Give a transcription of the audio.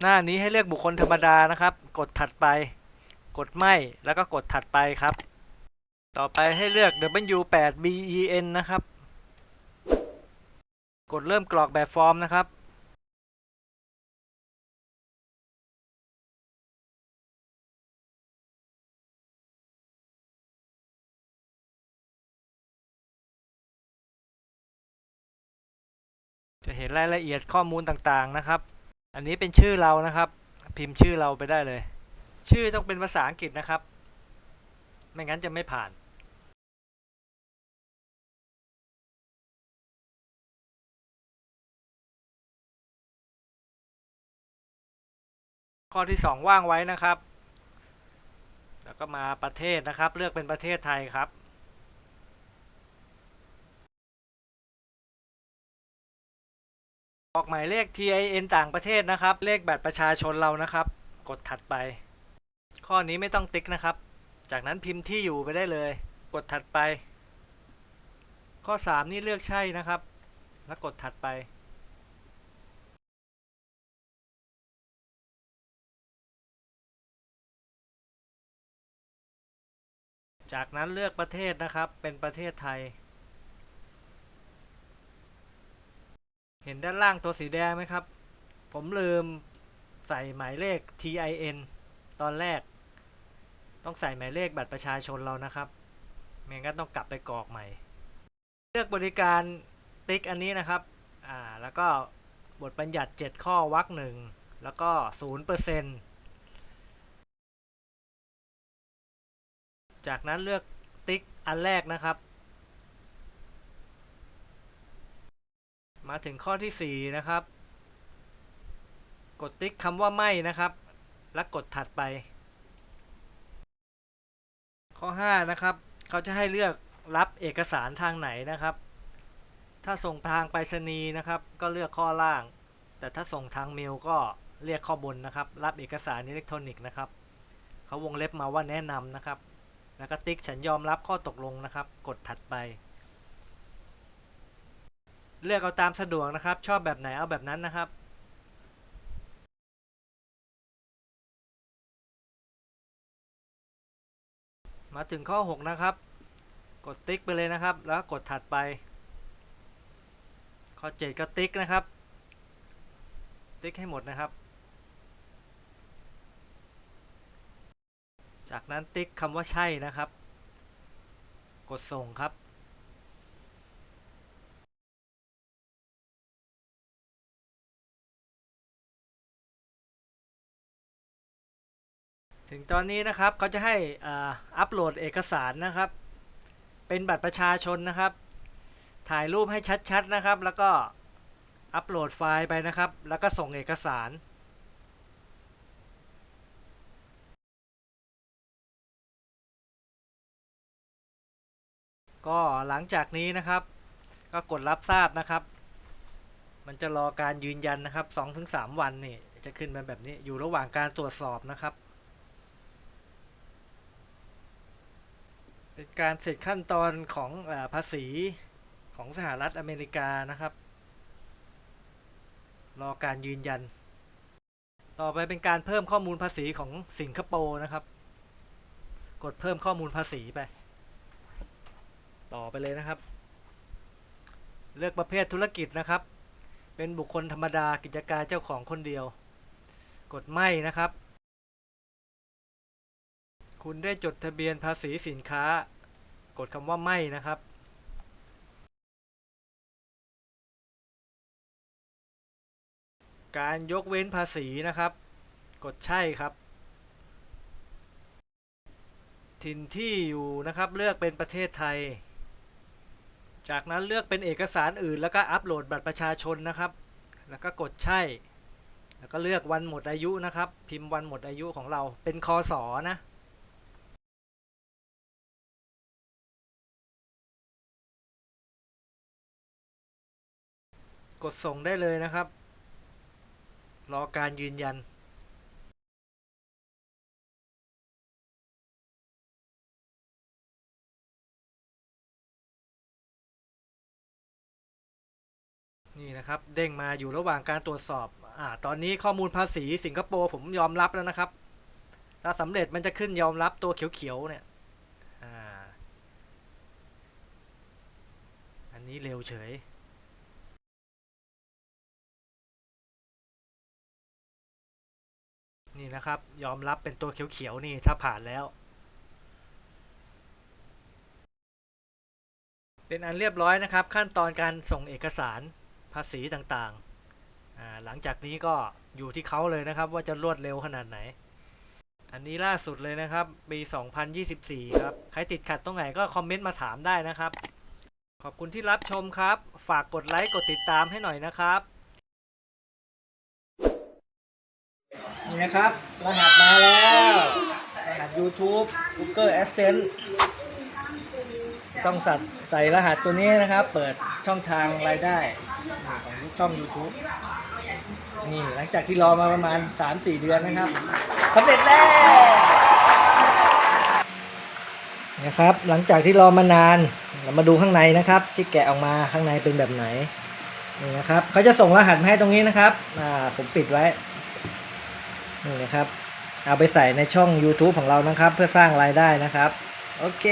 หน้านี้ให้เลือกบุคคลธรรมดานะครับ กดถัดไป กดไม่แล้วก็กดถัดไปครับ ต่อไปให้เลือก W8BEN นะครับ กดเริ่มกรอกแบบฟอร์มนะครับ จะเห็นรายละเอียดข้อมูลต่างๆนะครับ อันนี้เป็นชื่อเรานะครับ พิมพ์ชื่อเราไปได้เลย ชื่อต้องเป็นภาษาอังกฤษนะครับ ไม่งั้นจะไม่ผ่านข้อที่สองว่างไว้นะครับ แล้วก็มาประเทศนะครับ เลือกเป็นประเทศไทยครับ ออกหมายเลข TIN ต่างประเทศนะครับ เลขบัตรประชาชนเรานะครับ กดถัดไป ข้อนี้ไม่ต้องติ๊กนะครับ จากนั้นพิมพ์ที่อยู่ไปได้เลย กดถัดไป ข้อ 3 นี่เลือกใช่นะครับ แล้วกดถัดไป จากนั้นเลือกประเทศนะครับ เป็นประเทศไทย ห็นด้านล่างตัวสีแดงไหมครับ ผมลืมใส่หมายเลข TIN ตอนแรก ต้องใส่หมายเลขบัตรประชาชนเรานะครับไม่งั้นต้องกลับไปกรอกใหม่ เลือกบริการติ๊กอันนี้นะครับอ่าแล้วก็บทบัญญัติ 7 ข้อวรรคหนึ่งแล้วก็0%จากนั้นเลือกติ๊กอันแรกนะครับ มาถึงข้อที่ 4 นะครับ กดติ๊กคำว่าไม่นะครับ แล้วกดถัดไป ข้อ 5 นะครับ เขาจะให้เลือกรับเอกสารทางไหนนะครับ ถ้าส่งทางไปรษณีย์นะครับ ก็เลือกข้อล่าง แต่ถ้าส่งทางเมลก็เรียกข้อบนนะครับ รับเอกสารอิเล็กทรอนิกส์นะครับ เขาวงเล็บมาว่าแนะนำนะครับ แล้วก็ติ๊กฉันยอมรับข้อตกลงนะครับ กดถัดไป เลือกเอาตามสะดวกนะครับ ชอบแบบไหนเอาแบบนั้นนะครับมาถึงข้อ 6 นะครับ กดติ๊กไปเลยนะครับ แล้วกดถัดไป ข้อ 7 ก็ติ๊กนะครับ ติ๊กให้หมดนะครับ จากนั้นติ๊กคำว่าใช่นะครับ กดส่งครับ ถึงตอนนี้นะครับเขาจะให้อัปโหลดเอกสารนะครับ เป็นบัตรประชาชนนะครับ ถ่ายรูปให้ชัดๆนะครับ แล้วก็อัปโหลดไฟล์ไปนะครับ แล้วก็ส่งเอกสารก็หลังจากนี้นะครับ ก็กดรับทราบนะครับ มันจะรอการยืนยันนะครับ2-3วันนี่จะขึ้นมาแบบนี้อยู่ระหว่างการตรวจสอบนะครับ เป็นการเสร็จขั้นตอนของอภาษีของสหรัฐอเมริกานะครับ รอการยืนยัน ต่อไปเป็นการเพิ่มข้อมูลภาษีของสิงคโปร์นะครับ กดเพิ่มข้อมูลภาษีไป ต่อไปเลยนะครับ เลือกประเภทธุรกิจนะครับ เป็นบุคคลธรรมดากิจการเจ้าของคนเดียว กดไม่นะครับ คุณได้จดทะเบียนภาษีสินค้า กดคำว่าไม่นะครับการยกเว้นภาษีนะครับ กดใช่ครับ ถิ่นที่อยู่นะครับเลือกเป็นประเทศไทย จากนั้นเลือกเป็นเอกสารอื่น แล้วก็อัปโหลดบัตรประชาชนนะครับ แล้วก็กดใช่ แล้วก็เลือกวันหมดอายุนะครับ พิมพ์วันหมดอายุของเราเป็นคศนะ กดส่งได้เลยนะครับ รอการยืนยันนี่นะครับเด้งมาอยู่ระหว่างการตรวจสอบอ่าตอนนี้ข้อมูลภาษีสิงคโปร์ผมยอมรับแล้วนะครับ ถ้าสำเร็จมันจะขึ้นยอมรับตัวเขียวๆเนี่ยอ่าอันนี้เร็วเฉย นี่นะครับ ยอมรับเป็นตัวเขียวๆนี่ถ้าผ่านแล้ว เป็นอันเรียบร้อยนะครับ ขั้นตอนการส่งเอกสารภาษีต่างๆ หลังจากนี้ก็อยู่ที่เขาเลยนะครับ ว่าจะรวดเร็วขนาดไหน อันนี้ล่าสุดเลยนะครับ ปี 2024 ครับ ใครติดขัดตรงไหนก็คอมเมนต์มาถามได้นะครับ ขอบคุณที่รับชมครับ ฝากกดไลค์กดติดตามให้หน่อยนะครับ นี่นะครับ รหัสมาแล้ว รหัส YouTube Google Adsense ต้องสัตใส่รหัสตัวนี้นะครับ เปิดช่องทางรายได้ของช่อง YouTube นี่หลังจากที่รอมาประมาณ 3-4 เดือนนะครับสำเร็จแล้วนะครับ หลังจากที่รอมานาน เรามาดูข้างในนะครับ ที่แกะออกมาข้างในเป็นแบบไหนนี่นะครับเขาจะส่งรหัสมาให้ตรงนี้นะครับ อ่าผมปิดไว้ นี่นะครับ เอาไปใส่ในช่อง YouTube ของเรานะครับ เพื่อสร้างรายได้นะครับ โอเค